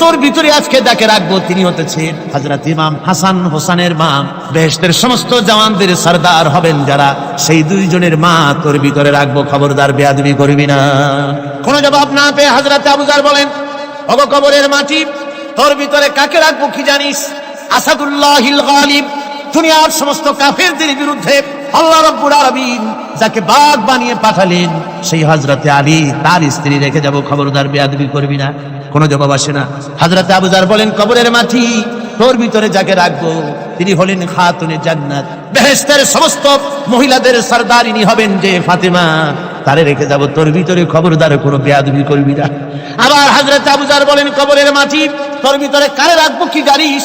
তোর ভিতরে আজকে যাকে রাখব, তিনি হতেছেন হাজরাত ইমাম হাসান হোসানের মা। বেহেশতের সমস্ত জওয়ানদের সর্দার হবেন যারা। সেই দুইজনের মা তোর ভিতরে রাখব, খবরদার বেয়াদবি করবি না। কোনো জবাব না পেয়ে হাজরাতে আবুজার বলেন অগ মাটি, তোর ভিতরে কাকে রাখব কি জানিস? আসাদুল্লাহিল গালিব, দুনিয়ার সমস্ত কাফেরদের বিরুদ্ধে আল্লাহ রব্বুল আলামিন যাকে বাঘ বানিয়ে পাঠালেন, সেই হযরতে আলী, তার স্ত্রী রেখে যাব, খবরদার বেয়াদবি করবি না। কোনো জবাব আসে না। হাজরত আবুজার বলেন, কবরের মাঠি তোর ভিতরে যাকে রাখব, তিনি হলেন খাতুনে জান্নাত। বেহেস্তের সমস্ত মহিলাদের সর্দারিনী হবেন যে ফাতেমা। তারে রেখে যাব, তোর ভিতরে খবরদার কোনো বেয়াদবি করবি না। আবার হাজরত আবুজার বলেন, কবরের মাঠি তোর ভিতরে কারে রাখব, কি জানিস?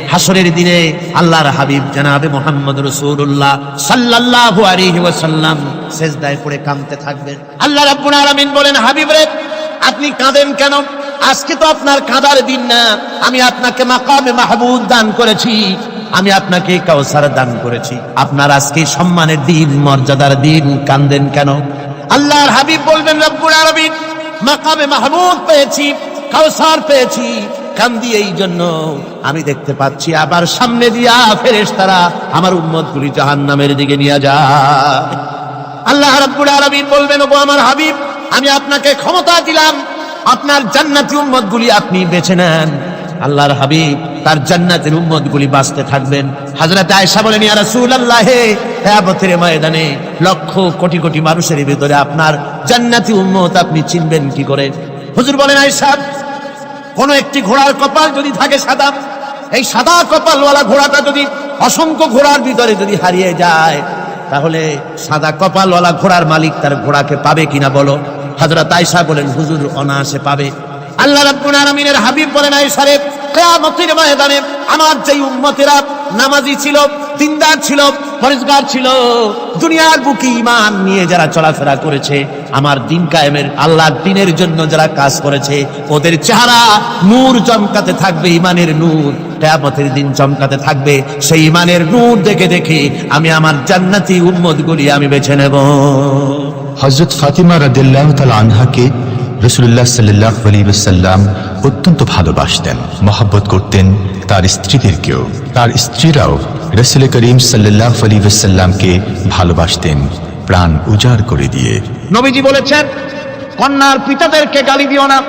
হাসরের দিনে আল্লাহর হাবিব জানাবে মোহাম্মদ রসুল্লাহ সাল্লাল্লাহু আলাইহি ওয়াসাল্লাম সেজদায় পড়ে কাঁদতে থাকবেন। আল্লাহ রাব্বুল আলামিন বলেন, হাবিব রে, আপনি কাঁদেন কেন? আজকে তো আপনার কাঁদার দিন না। আমি আপনাকে মাকামে মাহবুব দান করেছি। আমি আপনাকে কাউসার দান করেছি। আপনার আজকে সম্মানের দিন, মর্যাদার দিন। কান্দেন কেন? আল্লাহর হাবিব বলবেন, রব্বুল আলামিন, মাকামে মাহমুদ পেয়েছি কাউসার পেয়েছি। কান্দি এই জন্য আমি দেখতে পাচ্ছি, আবার সামনে দিয়া ফেরেশতারা আমার উম্মত গুলি জাহান্নামের দিকে নিয়ে যায়। আল্লাহ রাব্বুল আলামিন বলবেন, ওগো আমার হাবিব, আমি আপনাকে ক্ষমতা দিলাম, আপনার জান্নাতি উম্মত গুলি আপনি বেছে নেন। আল্লাহর হাবিব তার জান্নাতের উম্মত গুলি বাঁচতে থাকবেন। হাজরাতে আয়েশা বলেন, ইয়া রাসূলুল্লাহ কিয়ামতের ময়দানে লক্ষ কোটি কোটি মানুষের ভিতরে আপনার জান্নাতি উম্মত আপনি চিনবেন কি করে? হুজুর বলেন, আয়েশা কোন একটি ঘোড়ার কপাল যদি থাকে সাদা, এই সাদা কপালওয়ালা ঘোড়াটা যদি অসংখ্য ঘোড়ার ভিতরে যদি হারিয়ে যায়, তাহলে সাদা কপালওয়ালা ঘোড়ার মালিক তার ঘোড়াকে পাবে কিনা বলো? হাজরা আয়সা বলেন, হুজুর অনায়াসে পাবে। আল্লাহ রাব্বুল আলামিনের হাবিব বলেন, আয়েশা রে, কিয়ামতের ময়দানে আমার যেই উম্মতেরা নামাজি ছিল, দিনদার ছিল, পরিষ্কার ছিল, দুনিয়ার বুকে ইমান নিয়ে যারা চলাফেরা করেছে, আমার দিন কায়েমের, আল্লাহর দিনের জন্য যারা কাজ করেছে, ওদের চেহারা নূর চমকাতে থাকবে ইমানের নূর, কেয়ামতের দিন চমকাতে থাকবে। সেই ইমানের নূর দেখে দেখে আমি আমার জান্নাতি উম্মত গুলি আমি বেছে নেব। হজরত ফাতিমা রাদিল্লাহ তাল আনহাকে রসুল্লাহ সাল্লাহ আলী সাল্লাম অত্যন্ত ভালোবাসতেন, মহাব্বত করতেন তার স্ত্রীদেরকেও। তার স্ত্রীরাও রসুল করিম সাল্লাহ আলী সাল্লামকে ভালোবাসতেন, প্রাণ উজাড় করে দিয়ে। নবীজি বলেছেন, কন্যার পিতাদেরকে গালি দিও না।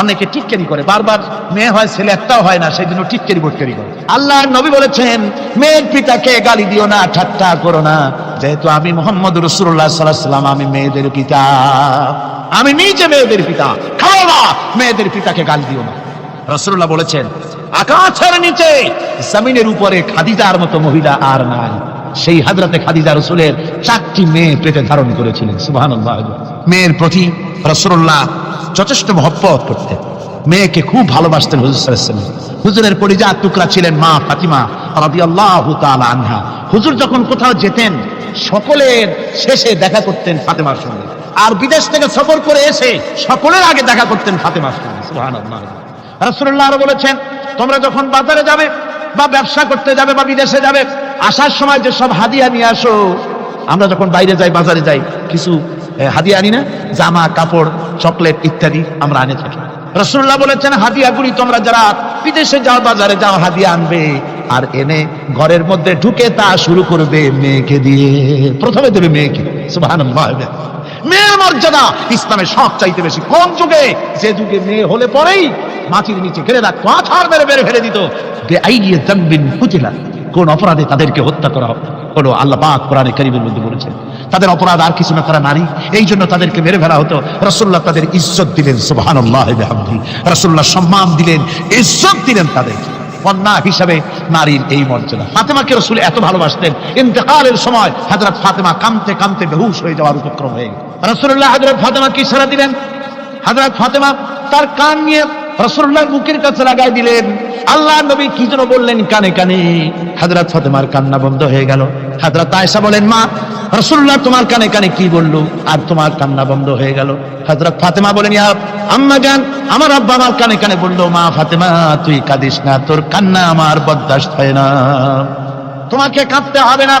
অনেকে টিটকারি করে, বারবার মেয়ে হয়, ছেলে একটাও হয় না সেই জন্য টিটকারি বটকারি করে। আল্লাহ নবী বলেছেন, মেয়ের পিতাকে গালি দিও না, ঠাট্টা করো না। যেহেতু আমি মোহাম্মদ রসুল্লাহ সাল্লাহ সাল্লাম আমি মেয়েদের পিতা। আমি নিজে মেয়েদের পিতা। খাও না, মেয়েদের পিতাকে গালি দিও না। রসুল্লাহ বলেছেন, আকাশের নিচে, জমিনের উপরে খাদিজার মতো মহিলা আর নাই। সেই হাজরাতে খাদিজা রসুলের চারটি মেয়ে পেটে ধারণ করেছিলেন। সুবহানাল্লাহ। মেয়ের প্রতি রসুল্লাহ যথেষ্ট মহব্বত করতেন। মেয়েকে খুব ভালোবাসতেন হুজুর। হুজুরের পরিজাত টুকরা ছিলেন মা ফাতিমা। আনহা। হুজুর যখন কোথাও যেতেন, সকলের শেষে দেখা করতেন ফাতেমার সঙ্গে। আর বিদেশ থেকে সফর করে এসে সকলের আগে দেখা করতেন ফাতেমার সঙ্গে। রাসূলুল্লাহ আরও বলেছেন, তোমরা যখন বাজারে যাবে বা ব্যবসা করতে যাবে বা বিদেশে যাবে, আসার সময় যে সব হাদিয়া নিয়ে আসো, আমরা যখন বাইরে যাই, বাজারে যাই, কিছু হাদিয়া আনি না, জামা, কাপড়, চকলেট ইত্যাদি আমরা আনে থাকি। রসুল্লাহ বলেছেন, হাদিয়াগুলি তোমরা যারা বিদেশে যাও, বাজারে যাও, হাদিয়া আনবে। আর এনে ঘরের মধ্যে ঢুকে তা শুরু করবে মেয়েকে দিয়ে। প্রথমে দেবে মেয়েকে। মেয়ের মর্যাদা ইসলামের সব চাইতে বেশি কোন যুগে। যে যুগে মেয়ে হলে পরেই মাটির নিচে ঘিরে রাখতো, আছাড় মেরে মেরে ফেলে দিত। কোন অপরাধে তাদেরকে হত্যা করা হলো আল্লাহ পাক কোরআনে কারিমের মধ্যে বলেছেন, তাদের অপরাধ আর কিছু না তারা নারী। এই জন্য তাদেরকে মেরে ফেলা হতো। রসুল্লাহ তাদের ইজ্জত দিলেন বিহামদি। রসুল্লাহ সম্মান দিলেন, ইজ্জত দিলেন তাদের। কন্যা হিসাবে নারীর এই মর্যাদা। ফাতেমাকে রসুল এত ভালোবাসতেন। ইন্তেকালের সময় হাজরত ফাতেমা কামতে কামতে বেহুশ হয়ে যাওয়ার উপক্রম হয়ে রসুল্লাহ হাজরত ফাতেমাকে ইশারা দিলেন? হাজরত ফাতেমা তার কান নিয়ে রসুল্লাহ বুকের কাছে লাগাই দিলেন। আল্লাহ নবী কি যেন বললেন কানে কানে। হাজরত ফাতেমার কান্না বন্ধ হয়ে গেল। হাজরত আয়েশা বলেন, মা রসুল্লাহ তোমার কানে কানে কি বলল? আর তোমার কান্না বন্ধ হয়ে গেল। হাজরত ফাতেমা বলেন, ইয়া আম্মা গান আমার আব্বা আমার কানে কানে বলল, মা ফাতেমা, তুই কাঁদিস না, তোর কান্না আমার বরদাস্ত হয় না। তোমাকে কাঁদতে হবে না।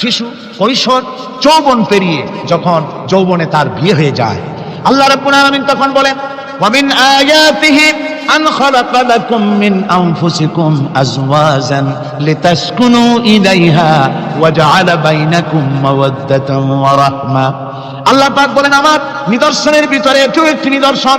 শিশু কৈশোর যৌবন পেরিয়ে যখন যৌবনে তার বিয়ে হয়ে যায়। আল্লাহ রাব্বুল আলামিন তখন বলেন ওয়ামিন আয়াতিহি আন খালাকা লাকুম মিন আনফুসিকুম আজওয়াজান লিতাসকুনু ইলাইহা ওয়া জাআলা বাইনাকুম মাওয়াদ্দাতান ওয়া রাহমা। আল্লাহ পাক বলেন, আমার নিদর্শনের ভিতরে এটিও একটি নিদর্শন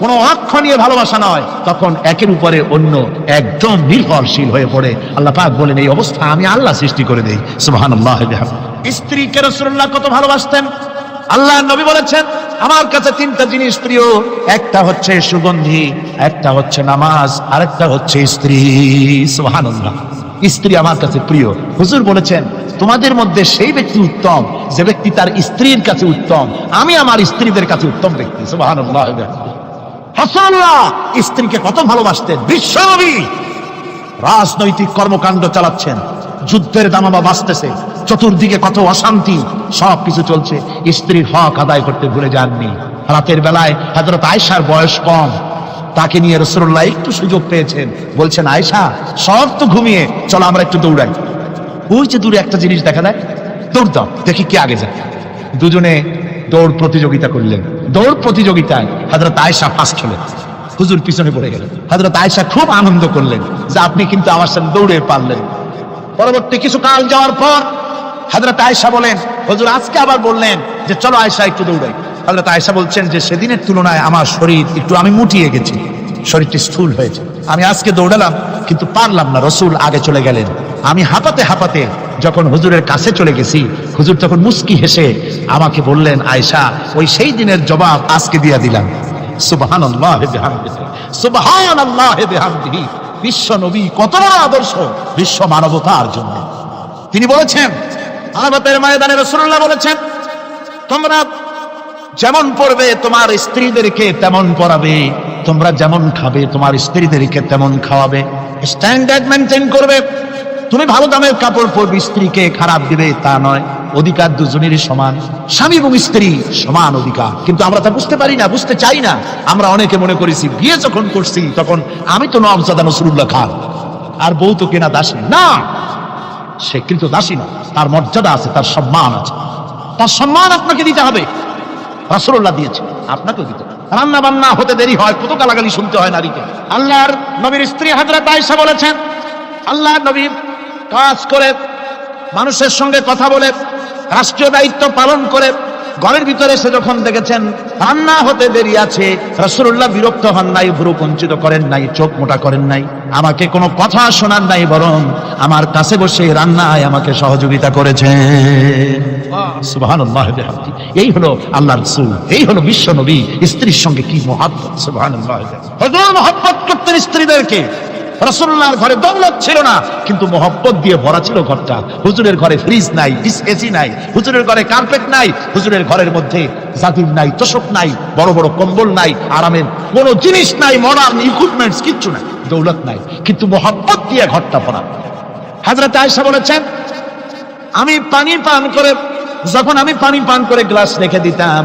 কোনো অক্ষণীয় ভালোবাসা নয়। তখন একের উপরে অন্য একদম নির্ভরশীল হয়ে পড়ে। আল্লাহ পাক বলেন, এই অবস্থা আমি আল্লাহ সৃষ্টি করে দেই। সুবহানাল্লাহ স্ত্রীকে রাসূলুল্লাহ কত ভালোবাসতেন? আল্লাহ নবী বলেছেন, আমার কাছে তিনটা জিনিস প্রিয়। একটা হচ্ছে সুগন্ধি, একটা হচ্ছে নামাজ, আরেকটা হচ্ছে স্ত্রী। সুবহানাল্লাহ। স্ত্রী আমার কাছে প্রিয়। হুজুর বলেছেন, তোমাদের মধ্যে সেই ব্যক্তি উত্তম, যে ব্যক্তি তার স্ত্রীর কাছে উত্তম। আমি আমার স্ত্রীদের কাছে উত্তম ব্যক্তি। সুবহানাল্লাহ হাসানুল্লাহ স্ত্রীকে কত ভালোবাসতেন। বিশ্বনবী রাজনৈতিক কর্মকাণ্ড চালাচ্ছেন। যুদ্ধের দামাবা বাঁচতেছে। চতুর্দিকে কত অশান্তি, সব কিছু চলছে। স্ত্রীর হক আদায় করতে ভুলে যাননি। রাতের বেলায় হজরত আয়সার বয়স কম। তাকে নিয়ে রসুল্লাহ একটু সুযোগ পেয়েছেন। বলছেন আয়সা সব তো ঘুমিয়ে, চলো আমরা একটু দৌড়াই। ওই যে দূরে একটা জিনিস দেখা যায়। দৌড় দেখি কে আগে যায়। দুজনে দৌড় প্রতিযোগিতা করলেন। দৌড় প্রতিযোগিতায় হাজরত আয়সা ফার্স্ট হলেন। হুজুর পিছনে পড়ে গেলেন। হাজরত আয়সা খুব আনন্দ করলেন যে আপনি কিন্তু আমার সাথে দৌড়ে পারলেন। পরবর্তী কিছু কাল যাওয়ার পর হাজরত আয়সা বলেন, হুজুর, আজকে আবার বললেন যে চলো আয়সা একটু দৌড়াই। হাজরত আয়সা বলছেন যে সেদিনের তুলনায় আমার শরীর একটু আমি মুটিয়ে গেছি। শরীরটি স্থূল হয়েছে। আমি আজকে দৌড়ালাম, কিন্তু পারলাম না। রসুল আগে চলে গেলেন। আমি হাঁপাতে হাঁপাতে যখন হুজুরের কাছে চলে গেছি, হুজুর তখন মুস্কি হেসে আমাকে বললেন আয়সা ওই সেই দিনের জবাব আজকে দিয়া দিলাম। বিশ্ব নবী কত আদর্শ, বিশ্ব মানবতার জন্য। তিনি বলেছেন ময়দানে রাসূলুল্লাহ বলেছেন, তোমরা যেমন পড়বে, তোমার স্ত্রীদেরকে তেমন পড়াবে। তোমরা যেমন খাবে, তোমার স্ত্রীদেরকে তেমন খাওয়াবে। স্ট্যান্ডার্ড মেনটেন করবে। তুমি ভালো দামের কাপড় পরবে, স্ত্রীকে খারাপ দিবে তা নয়। অধিকার দুজনেরই সমান। স্বামী এবং স্ত্রী সমান অধিকার। কিন্তু আমরা তা বুঝতে পারি না, বুঝতে চাই না। আমরা অনেকে মনে করেছি, বিয়ে যখন করছি, তখন আমি তো নবজাদা নসরুল্লাহ খান। আর বউ তো কেনা দাসী। না! সে কিন্তু দাসী না। তার মর্যাদা আছে, তার সম্মান আছে। তার সম্মান আপনাকে দিতে হবে। রাসূলুল্লাহ দিয়েছে। আপনাকেও দিতে। রান্না বান্না হতে দেরি হয়, কত গালাগালি শুনতে হয় নারীকে। আল্লাহর নবীর স্ত্রী হাজরত আয়েশা বলেছেন, আল্লাহর নবী কাজ করে, মানুষের সঙ্গে কথা বলে, রাষ্ট্রীয় দায়িত্ব পালন করে, ঘরের ভিতরে এসে যখন দেখেছেন রান্না হতে দেরি আছে রসুল্লাহ বিরক্ত হন নাই, ভুরু কঞ্চিত করেন নাই, চোখ মোটা করেন নাই। আমাকে কোনো কথা শোনান নাই, বরং আমার কাছে বসে রান্নায় আমাকে সহযোগিতা করেছে। এই হলো আল্লাহ রসুল, এই হলো বিশ্ব নবী, স্ত্রীর সঙ্গে কি মহাব্বত? মহাব্বত করতেন স্ত্রীদেরকে। রসুল্লাহর ঘরে দৌলত ছিল না, কিন্তু মহব্বত দিয়ে ভরা ছিল ঘরটা। হুজুরের ঘরে ফ্রিজ নাই এসি নাই, হুজুরের ঘরে কার্পেট নাই, হুজুরের ঘরের মধ্যে জাতির নাই, তোষক নাই, বড় বড় কম্বল নাই, আরামের কোনো জিনিস নাই মডার্ন ইকুইপমেন্টস কিচ্ছু নাই, দৌলত নাই, কিন্তু মহব্বত দিয়ে ঘরটা ভরা। হাজরাতে আয়েশা বলেছেন, আমি পানি পান করে, যখন আমি পানি পান করে গ্লাস রেখে দিতাম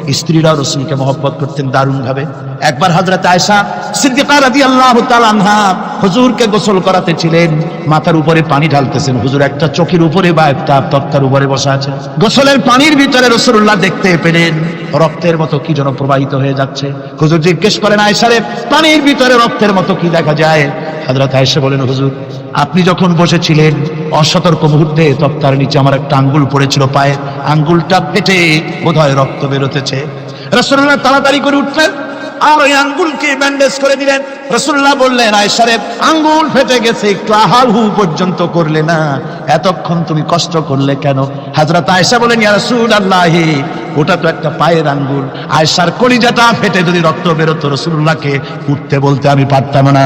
স্ত্রীরাও রসুলকে মহব্বত করতেন দারুণ ভাবে একবার হযরত আয়েশা সিদ্দিকা রাদিয়াল্লাহু তাআলা আনহা হুজুরকে গোসল করাতে ছিলেন। মাথার উপরে পানি ঢালতেছেন। হুজুর একটা চোখের উপরে বা একটা তক্তার উপরে বসে আছেন। গোসলের পানির ভিতরে রসুল্লাহ দেখতে পেলেন। রক্তের মতো কি যেন প্রবাহিত হয়ে যাচ্ছে। হুজুর জিজ্ঞেস করেন আয়েশারে পানির ভিতরে রক্তের মতো কি দেখা যায়? হযরত আয়েশা বলেন, হুজুর, আপনি যখন বসেছিলেন অসতর্ক মুহূর্তে তক্তার নিচে আমার একটা আঙ্গুল পড়েছিল পায়ে। আঙ্গুলটা ফেটে বোধহয় রক্ত বেরোতেছে। রসুল্লাহ তাড়াতাড়ি করে উঠলেন আর ওই আঙ্গুলকে ব্যান্ডেজ করে দিলেন। রসুল্লাহ বললেন, আয় আয়সারে আঙ্গুল ফেটে গেছে, একটু আহার হু পর্যন্ত করলে না। এতক্ষণ তুমি কষ্ট করলে কেন? হাজরত আয়সা বলেন, ইয়া রসুল আল্লাহ ওটা তো একটা পায়ের আঙ্গুল। আয়সার কলিজাটা ফেটে যদি রক্ত বেরোতো রসুল্লাহকে উঠতে বলতে আমি পারতাম না।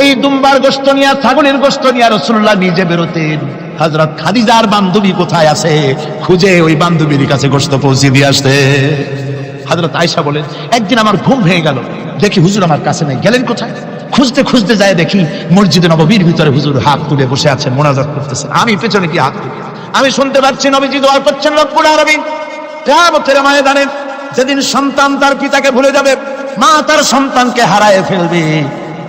এই দুম্বার গোস্ত নিয়ে, ছাগলের গোস্ত নিয়ে রসুল্লাহ নিজে বেরোতেন। হজরত খাদিজার বান্ধবী কোথায় আছে? খুঁজে ওই বান্ধবীর কাছে গোস্ত পৌঁছে দিয়ে আসতে। হজরত আয়সা বলেন, একদিন আমার ঘুম ভেঙে গেল। দেখি হুজুর আমার কাছে নেই। গেলেন কোথায়? খুঁজতে খুঁজতে যায় দেখি মসজিদে নববীর ভিতরে হুজুর হাত তুলে বসে আছেন, মোনাজাত করতেছেন। আমি পেছনে কি হাত আমি শুনতে পাচ্ছি নবীজি দোয়া করছেন রব্বুল আলামিন। কেয়ামতের ময়দানে যেদিন সন্তান তার পিতাকে ভুলে যাবে, মা তার সন্তানকে হারায় ফেলবে।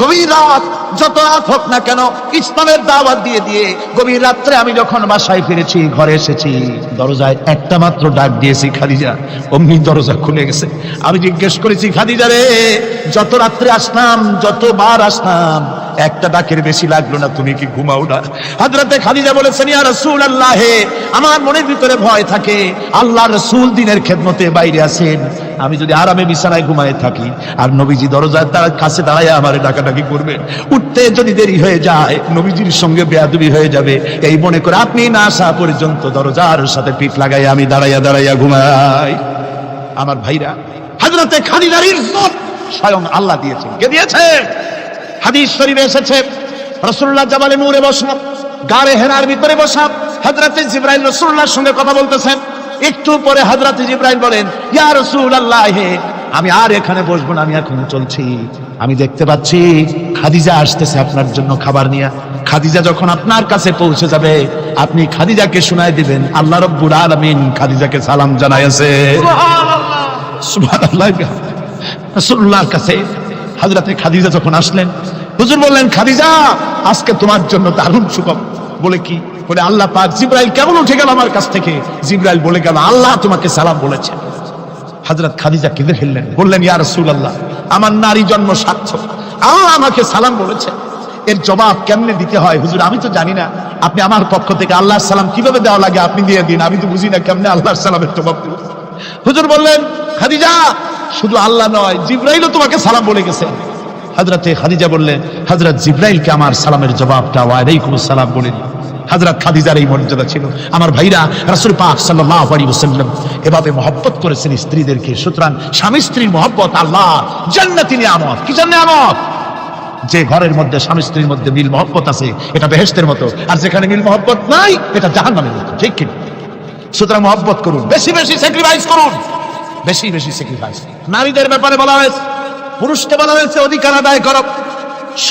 গভীর রাত, যত রাত হোক না কেন, ইসলামের দাওয়াত দিয়ে দিয়ে গভীর রাত্রে আমি যখন বাসায় ফিরেছি, ঘরে এসেছি, দরজায় একটা মাত্র ডাক দিয়েছি, খাদিজা। অমনি দরজা খুলে গেছে। আমি জিজ্ঞেস করেছি, খাদিজা রে, যত রাত্রে আসলাম, যতবার আসলাম একটা ডাকের বেশি লাগল না, তুমি কি ঘুমাও না? হাজরাতে খাদিজা বলেছেন, ইয়া রাসূল আল্লাহে আমার মনের ভিতরে ভয় থাকে। আল্লাহ রসুল দিনের খেদমতে বাইরে আছেন। আমি যদি আরামে বিছানায় ঘুমায় থাকি, আর নবীজি দরজার তার কাছে দাঁড়ায় আমার ডাকাডাকি করবে, উঠতে যদি দেরি হয়ে যায়, নবীজির সঙ্গে বেয়াদবি হয়ে যাবে। এই মনে করে আপনি না আসা পর্যন্ত দরজার সাথে পিঠ লাগাই আমি দাঁড়াইয়া দাঁড়াইয়া ঘুমাই। আমার ভাইরা হাজরতে খাদিজার ইজ্জত স্বয়ং আল্লাহ দিয়েছেন। কে দিয়েছে? হাদিস শরীফে এসেছে রসুল্লাহ জাবালে নূরে বসা গাড়ে হেনার ভিতরে বসা হজরতে জিব্রাইল রসুল্লাহর সঙ্গে কথা বলতেছেন। একটু পরে হজরতে জিব্রাইল বলেন ইয়া রসুল আল্লাহ আমি আর এখানে বসবো না আমি এখন চলছি। আমি দেখতে পাচ্ছি খাদিজা আসতেছে আপনার জন্য খাবার নিয়ে। খাদিজা যখন আপনার কাছে পৌঁছে যাবে আপনি খাদিজাকে শোনায় দিবেন আল্লাহ রব্বুল আলামিন খাদিজাকে সালাম জানাইছে সুবহানাল্লাহ। রাসূলুল্লাহর কাছে হাজরাতে খাদিজা যখন আসলেন, হুজুর বললেন, খাদিজা, আজকে তোমার জন্য দারুণ সুখবর বলে কি? বলে, আল্লাহ পাক জিব্রাইল কেমন উঠে গেল আমার কাছ থেকে? জিব্রাইল বলে গেল, আল্লাহ তোমাকে সালাম বলেছে। হাজরত খাদিজা কেঁদে ফেললেন, বললেন, ইয়া রাসূলুল্লাহ, আমার নারী জন্ম সার্থক। আল্লাহ আমাকে সালাম বলেছে। এর জবাব কেমনে দিতে হয়? হুজুর, আমি তো জানি না। আপনি আমার পক্ষ থেকে আল্লাহর সালাম কীভাবে দেওয়া লাগে আপনি দিয়ে দিন। আমি তো বুঝি না কেমনে আল্লাহর সালামের জবাব দেব। হুজুর বললেন, খাদিজা শুধু আল্লাহ নয়, জিব্রাইলও তোমাকে সালাম বলে গেছে। হাজরাতে খাদিজা বললেন হাজরত জিব্রাইলকে আমার সালামের জবাবটা ওয়ালাইকুম সালাম বলে হাজরত খাদিজার এই মর্যাদা ছিল। আমার ভাইরা রাসূল পাক সাল্লাল্লাহু আলাইহি ওয়াসাল্লাম এভাবে মহব্বত করেছেন স্ত্রীদেরকে। সুতরাং স্বামী স্ত্রীর মহব্বত আল্লাহ জান্নাতি নিয়ামত। কি জন্য নিয়ামত? যে ঘরের মধ্যে স্বামী স্ত্রীর মধ্যে মিল মহব্বত আছে, এটা বেহেশতের মতো। আর যেখানে মিল মহব্বত নাই, এটা জাহান্নামের মতো। ঠিক কি? সুতরাং মহব্বত করুন, বেশি বেশি স্যাক্রিফাইস করুন। বেশি বেশি স্যাক্রিফাইস নারীদের ব্যাপারে বলা হয়েছে, পুরুষকে বলা হয়েছে, অধিকার আদায় করো।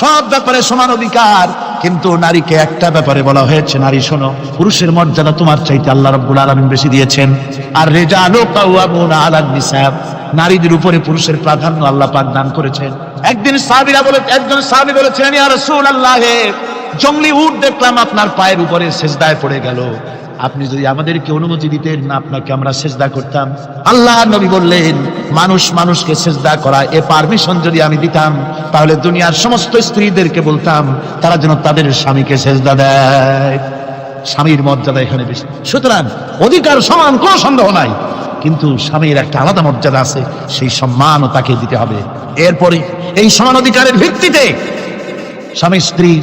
সব ব্যাপারে সমান অধিকার, কিন্তু নারীকে একটা ব্যাপারে বলা হয়েছে, নারী শোনো, পুরুষের মর্যাদা তোমার চাইতে আল্লাহ রাব্বুল আলামিন বেশি দিয়েছেন। আর রেজালু কাওয়ামুনা আলান নিসাব, নারীদের উপরে পুরুষের প্রাধান্য আল্লাহ পাক দান করেছেন। একদিন সাহাবীরা বলে একজন সাহাবী বলেছিলেন, ইয়া রাসূলুল্লাহ, জঙ্গলি উট দেখলাম আপনার পায়ের উপরে সেজদায় পড়ে গেল। আপনি যদি আমাদেরকে অনুমতি দিতেন না আপনাকে আমরা সেজদা করতাম। আল্লাহ নবী বললেন, মানুষ মানুষকে সেজদা করা, এ পারমিশন যদি আমি দিতাম, তাহলে দুনিয়ার সমস্ত স্ত্রীদেরকে বলতাম, তারা যেন তাদের স্বামীকে সেজদা দেয়। স্বামীর মর্যাদা এখানে বেশি। সুতরাং অধিকার সমান, কোনো সন্দেহ নাই। কিন্তু স্বামীর একটা আলাদা মর্যাদা আছে, সেই সম্মানও তাকে দিতে হবে। এরপরে এই সমান অধিকারের ভিত্তিতে স্বামী স্ত্রী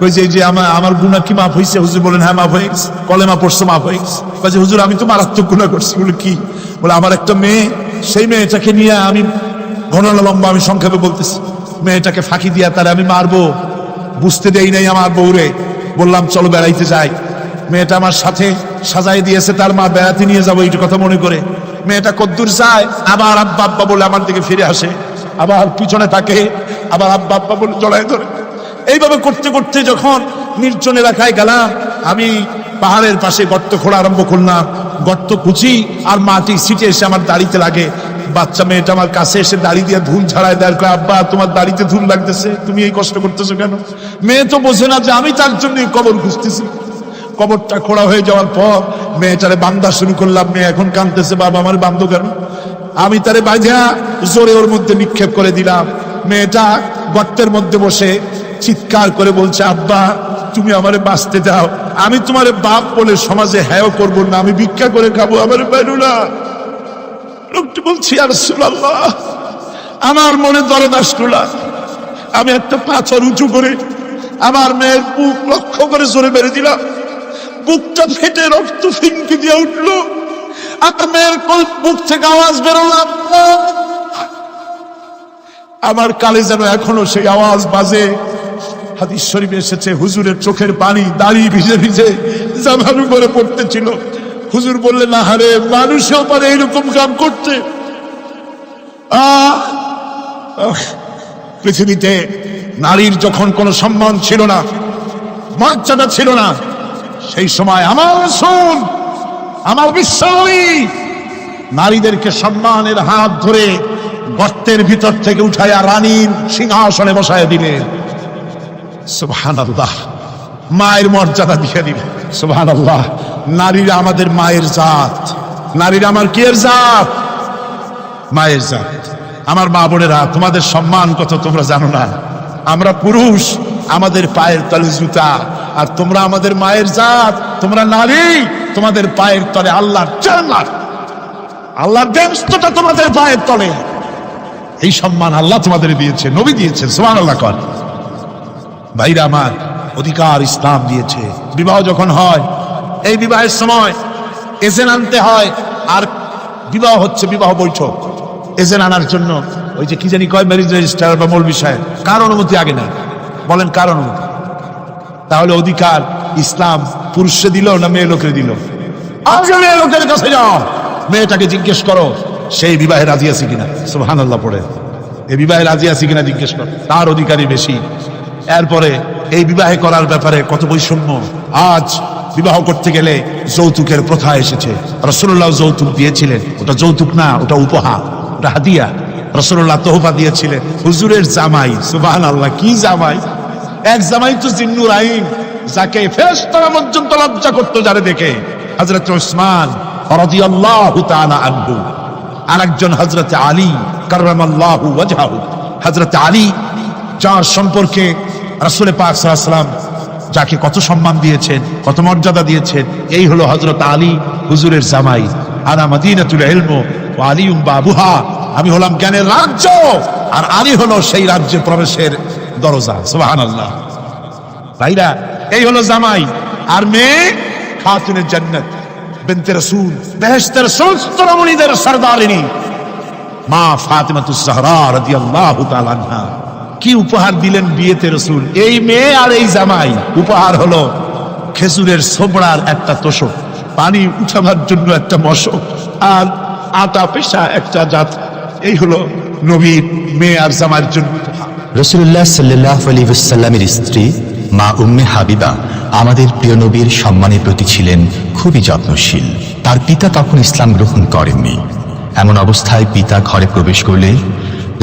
কই যে আমার আমার গুণা কি মাফ হয়েছে হুজুর বলেন হ্যাঁ মাফ হয়ে গেছে। কলেমা পড়ছে, মাফ হয়ে গেছে। কয় যে, হুজুর, আমি তো মারাত্মক গুণা করছি। বলে, কি? বলে, আমার একটা মেয়ে, সেই মেয়েটাকে নিয়ে আমি ঘটনা লম্বা আমি সংক্ষেপে বলতেছি। মেয়েটাকে ফাঁকি দিয়া তারে আমি মারবো। বুঝতে দেই নাই আমার বউরে। বললাম, চলো বেড়াইতে যাই। মেয়েটা আমার সাথে সাজাই দিয়েছে, তার মা বেড়াতে নিয়ে যাব এইটা কথা মনে করে। মেয়েটা কদ্দুর যায়, আবার আব্বা আব্বা বলে আমার দিকে ফিরে আসে। আবার পিছনে থাকে, আবার আব্বা আব্বা বলে জড়ায় ধরে। এইভাবে করতে করতে যখন নির্জন এলাকায় গেলাম, আমি পাহাড়ের পাশে গর্ত খোঁড়া আরম্ভ করলাম। গর্ত কুচি আর মাটি সিটে এসে আমার দাড়িতে লাগে। বাচ্চা মেয়েটা আমার কাছে এসে দাড়ি দিয়ে ধুল ছাড়ায় দেয়। আব্বা, তোমার দাড়িতে ধুল লাগতেছে। তুমি এই কষ্ট করতেছো কেন? মেয়ে তো বোঝে না যে আমি তার জন্য কবর খুঁজতেছি। কবরটা খোড়া হয়ে যাওয়ার পর মেয়েটারে বান্দা শুরু করলাম। মেয়ে এখন কাঁদতেছে, বাবা, আমার বান্ধব কেন? আমি তারে বাঁধা জোরে ওর মধ্যে নিক্ষেপ করে দিলাম। মেয়েটা গর্তের মধ্যে বসে চিৎকার করে বলছে, আব্বা, তুমি আমারে বাঁচতে দাও। আমি তোমার বাপ বলে সমাজে হ্যাঁ করব না, আমি ভিক্ষা করে খাব আমার বাইরু না লোকটি বলছি আর সুলাল্লাহ আমার মনে দরদ আসলো না। আমি একটা পাথর উঁচু করে আমার মেয়ের বুক লক্ষ্য করে জোরে মেরে দিলাম। বুকটা ফেটে রক্ত ফিনকি দিয়ে উঠল। আমার মেয়ের বুক থেকে আওয়াজ বেরোলাম আমার কালে যেন এখনও সেই আওয়াজ বাজে। হাদিস শরীফে এসেছে, হুজুরের চোখের পানি দাড়ি ভিজে ভিজে জামার উপরে পড়তেছিল। হুজুর বললেন, আহারে মানুষেও পারে এইরকম কাম করতে পৃথিবীতে নারীর যখন কোনো সম্মান ছিল না, মর্যাদা ছিল না, সেই সময় আমার শুন আমার বিশ্বাসী নারীদেরকে সম্মানের হাত ধরে গর্তের ভিতর থেকে উঠাইয়া রানীর সিংহাসনে বসায় দিলেন। আল্লাহ মায়ের মর্যাদা দিয়ে দিলেন সুবহান আল্লাহ নারীরা আমাদের মায়ের জাত। নারীরা আমার কিয়ের জাত? মায়ের জাত। আমার মা বোনেরা, তোমাদের সম্মান কত তোমরা জানো না? আমরা পুরুষ, আমাদের পায়ের তলে জুতা। আর তোমরা আমাদের মায়ের জাত। তোমরা নারী, তোমাদের পায়ের তলে আল্লাহর ব্যস্তটা তোমাদের পায়ের তলে। এই সম্মান আল্লাহ তোমাদের দিয়েছে, নবী দিয়েছে সোমান আল্লাহ কর। ভাইরা আমার, অধিকার ইসলাম দিয়েছে। বিবাহ যখন হয়, এই বিবাহের সময় এজেন আনতে হয়, আর বিবাহ হচ্ছে বিবাহ বৈঠক। এজেন আনার জন্য ওই যে কি জানি কয় ম্যারেজ রেজিস্টার বা মূল বিষয় কার অনুমতি আগে না বলেন কার অনুমতি? তাহলে অধিকার ইসলাম পুরুষে দিল না মেয়ে লোকের দিল? আজকে মেয়ে লোকের কাছে যাও। মেয়েটাকে জিজ্ঞেস করো, সেই বিবাহে রাজি আছে কিনা? সুহান আল্লাহ পড়ে। এই বিবাহে রাজি আছে কিনা জিজ্ঞেস করো। তার অধিকারই বেশি। এরপরে এই বিবাহে করার ব্যাপারে কত বৈষম্য, আজ বিবাহ করতে গেলে যৌতুকের প্রথা এসেছে। রসুল্লাহ যৌতুক দিয়েছিলেন। ওটা যৌতুক না, ওটা উপহার, ওটা হাদিয়া। রসুল্লাহ তোহফা দিয়েছিলেন। হুজুরের জামাই সুবাহান আল্লাহ কি জামাই? এক জামাই তো জিন্নুর আইন, যাকে ফেরেশতারা পর্যন্ত লজ্জা করতো যারে দেখে। হযরত ওসমান রাদিয়াল্লাহু তাআলা আনহু। আরেকজন হযরত আলী, কাররামাল্লাহু ওয়াজহাহু। হযরত আলী, যার সম্পর্কে রাসূল পাক সাল্লাম যাকে কত সম্মান দিয়েছেন, কত মর্যাদা দিয়েছেন, এই হলো হজরত আলী হুজুরের জামাই। আনা মাদিনাতুল ইলম ওয়া আলিউম বাবুহা। আমি হলাম জ্ঞানের রাজ্য, আর আলী হলো সেই রাজ্যে প্রবেশের দরজা। সুবহানাল্লাহ। ভাইরা, এই হলো জামাই। আর মেয়ে, খাতুনের জান্নাত। বিনতে রাসূল, বেহেশতের সমস্ত রমণীদের সরদারিনী। মা ফাতিমাতুস জাহরা রাদিয়াল্লাহু তাআলা আনহা। কি উপহার দিলেন বিয়েতে রসুল? এই মেয়ে আর এই জামাই। উপহার হলো খেজুরের সোবড়ার একটা তোষক, পানি উঠাবার জন্য একটা মশক আর আটা পেশা একটা জাত। এই হলো নবীর মেয়ে আর জামাইয়ের জন্য রসুল্লাহ সাল্লাহ আলী স্ত্রী, মা উম্মে হাবিবা, আমাদের প্রিয় নবীর সম্মানের প্রতি ছিলেন খুবই যত্নশীল। তার পিতা তখন ইসলাম গ্রহণ করেননি। এমন অবস্থায় পিতা ঘরে প্রবেশ করলে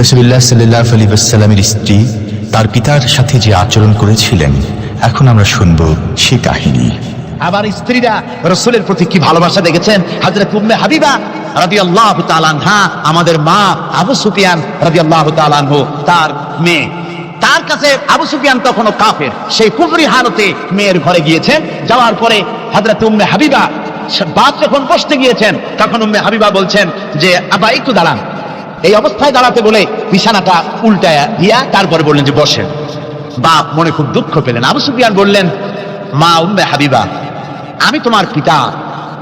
রসুল্লাহ সাল্লাহ আলী সাল্লামের স্ত্রী তার পিতার সাথে যে আচরণ করেছিলেন, এখন আমরা শুনব সে কাহিনী। আবার স্ত্রীরা রসুলের প্রতি কি ভালোবাসা দেখেছেন? হাজরত উম্মে হাবিবা রাদিয়াল্লাহু তাআলা আনহা, আমাদের মা আবু সুফিয়ান রাদিয়াল্লাহু তাআলা আনহু, তার মেয়ে। তার কাছে আবু সুফিয়ান তখনও কাফের। সেই কুফরি হালতে মেয়ের ঘরে গিয়েছেন। যাওয়ার পরে হযরত উম্মে হাবিবা বাপ যখন বসতে গিয়েছেন, তখন উম্মে হাবিবা বলছেন যে, আবা, একটু দাঁড়ান। এই অবস্থায় দাঁড়াতে বলে বিছানাটা উল্টায়া দিয়া তারপরে বললেন যে, বসেন। বাপ মনে খুব দুঃখ পেলেন। আবু সুফিয়ান বললেন, মা উম্মে হাবিবা, আমি তোমার পিতা।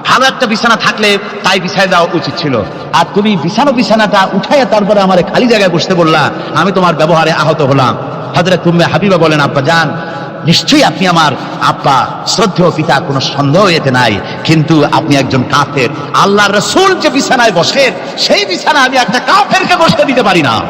ভালো একটা বিছানা থাকলে তাই বিছায় দেওয়া উচিত ছিল। আর তুমি বিছানো বিছানাটা উঠাইয়া তারপরে আমার খালি জায়গায় বসতে বললা, আমি তোমার ব্যবহারে আহত হলাম। হাজরে তুমি হাবিবা বলেন, আব্বা যান নিশ্চয়ই আপনি আমার আব্বা, শ্রদ্ধেয় পিতা, কোনো সন্দেহ এতে নাই। কিন্তু আপনি একজন কাফের। আল্লাহ রসুল যে বিছানায় বসেন, সেই বিছানা আমি একটা কাফেরকে বসতে দিতে পারি না।